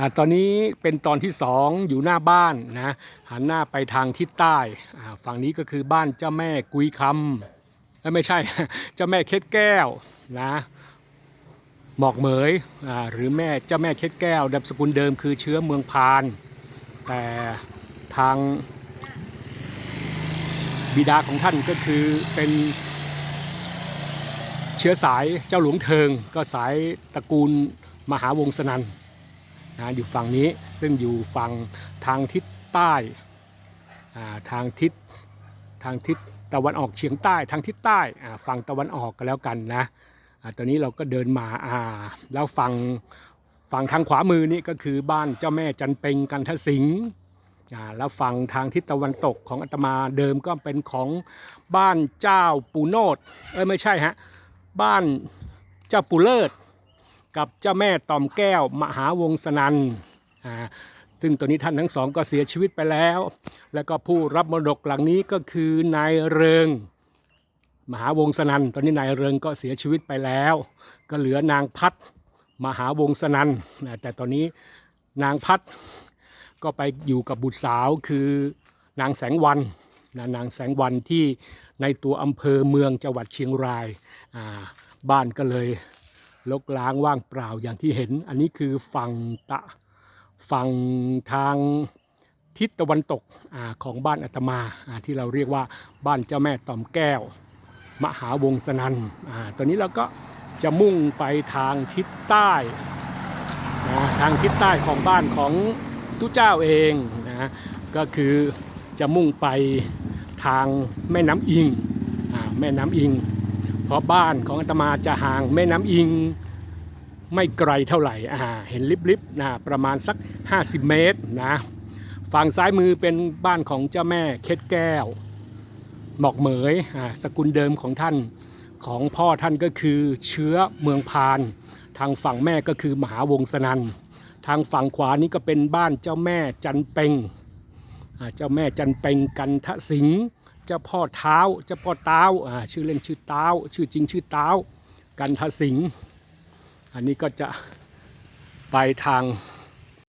อ่าตอนนี้เป็นตอนที่สองอยู่หน้าบ้านนะหันหน้าไปทางทิศใต้อ่าฝั่งนี้ก็คือบ้านเจ้าแม่กุยคำเอ้ยไม่ใช่เจ้าแม่เคสแก้วนะหมอกเหมยอ่าหรือแม่เจ้าแม่เคสแก้วดับสกุลเดิมคือเชื้อเมืองพาน แต่ทางบิดาของท่านก็คือเป็นเชื้อสายเจ้าหลวงเทิงก็สายตระกูลมหาวงศ์สนัน นะอยู่ฝั่งนี้ซึ่งอยู่ฝั่งทางทิศใต้ทางทิศทางทิศตะวันออกเฉียงใต้ทางทิศใต้ฝั่งตะวันออกก็แล้วกันนะอตอนนี้เราก็เดินมาอ่าแล้วฝั่งฝั่งทางขวามือนี่ก็คือบ้านเจ้าแม่จันเปงกันทสิงห์แล้วฝั่งทางทิศตะวันตกของอาตมาเดิมก็เป็นของบ้านเจ้าปูโนดเอ้ยไม่ใช่ฮะบ้านเจ้าปูเลิศ กับเจ้าแม่ตอมแก้วมหาวงศนันอ่าซึ่งตัวนี้ท่านทั้งสองก็เสียชีวิตไปแล้ว แล้วก็ผู้รับมรดกหลังนี้ก็คือนายเริง มหาวงศนันตอนนี้นายเริงก็เสียชีวิตไปแล้ว ก็เหลือนางพัดมหาวงศนันนะแต่ตอนนี้นางพัดก็ไปอยู่กับบุตรสาวคือนางแสงวันนะนางแสงวันที่ในตัวอำเภอเมืองจังหวัดเชียงรายอ่าบ้านก็เลย ลกล้างว่างเปล่าอย่างที่เห็น อันนี้คือฝั่งตะฝั่งทางทิศตะวันตกอของบ้านอาตมาที่เราเรียกว่าบ้านเจ้าแม่ตอมแก้ว มหาวงศนันอ่าตอนนี้เราก็จะมุ่งไปทางทิศใต้ทางทิศใต้ของบ้านของตุเจ้าเองนะก็คือจะมุ่งไปทางแม่น้ำอิงอแม่น้ำอิง เพราะบ้านของอาตมาจะห่างแม่น้ำอิงไม่ไกลเท่าไหร่อ่าเห็นลิบๆนะประมาณสัก 50 เมตรนะฝั่งซ้ายมือเป็นบ้านของเจ้าแม่เคสแก้ว หมอกเหมยอ่าสกุลเดิมของท่านของพ่อท่านก็คือเชื้อเมืองพาน ทางฝั่งแม่ก็คือมหาวงศนันทางฝั่งขวานี้ก็เป็นบ้านเจ้าแม่จันเปงเจ้าแม่จันเปงกันทะสิงห์ เจ้าพ่อเท้าเจ้าพ่อเต้าอ่าชื่อเล่นชื่อเต้า ชื่อจริงชื่อเต้า กันทสิงห์อันนี้ก็จะไปทาง